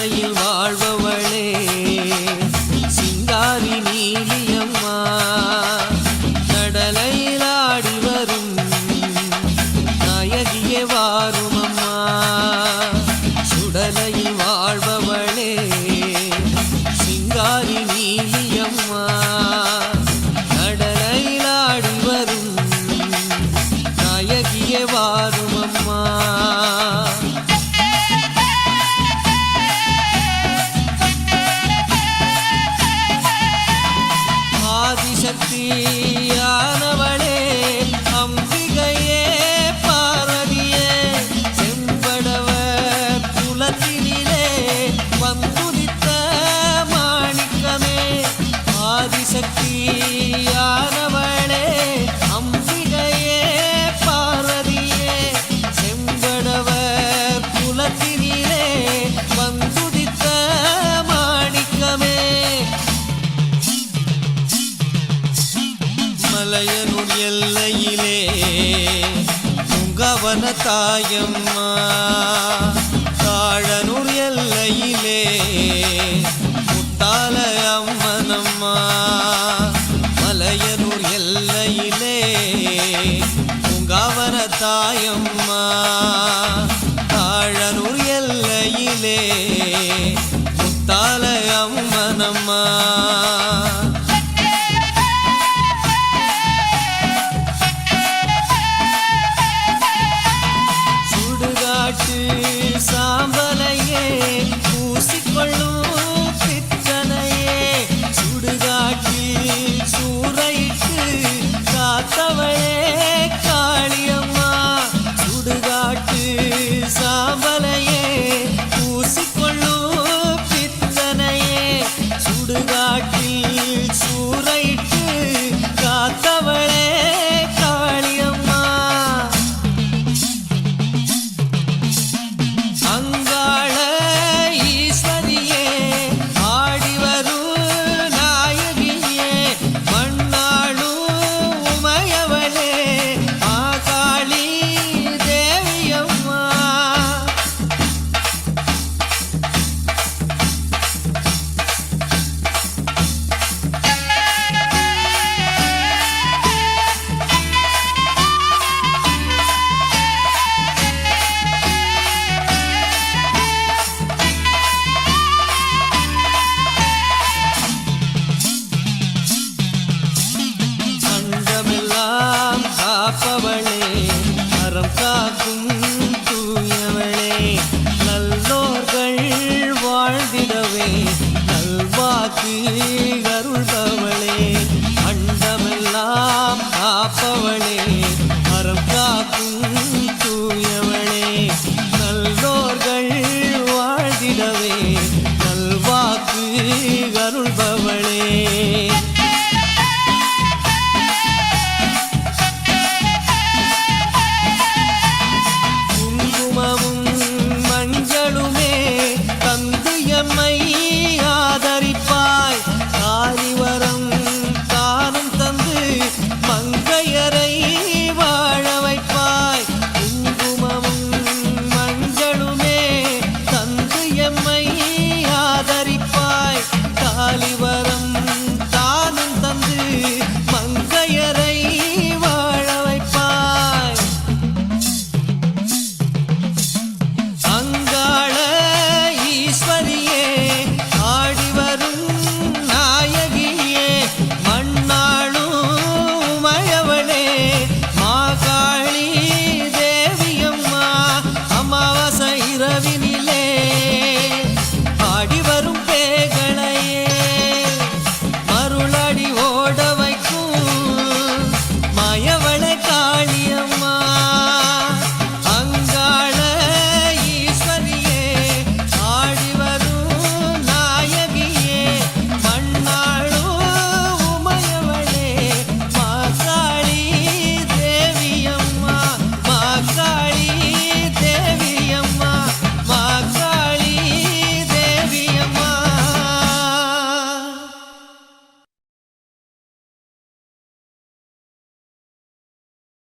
சுடலையில் வாழ்பவளே. சிங்காரி நீலியம்மா கடலையில் ஆடி வரும் நாயகியே வாரும் அம்மா சுடலையில் வாழ்பவளே சிங்காரி நீலியம்மா கடலையில் ஆடி வரும் நாயகியே வாரும் ஆதிசக்தியானவளே உங்கவன தாயம்மா தாழனூர் எல்லையிலே முத்தால அம்மனம்மா மலையனூர் எல்லையிலே உங்கவன தாயம்மா தாழனூர் எல்லையிலே முத்தால அம்மனம்மா. Tu ya.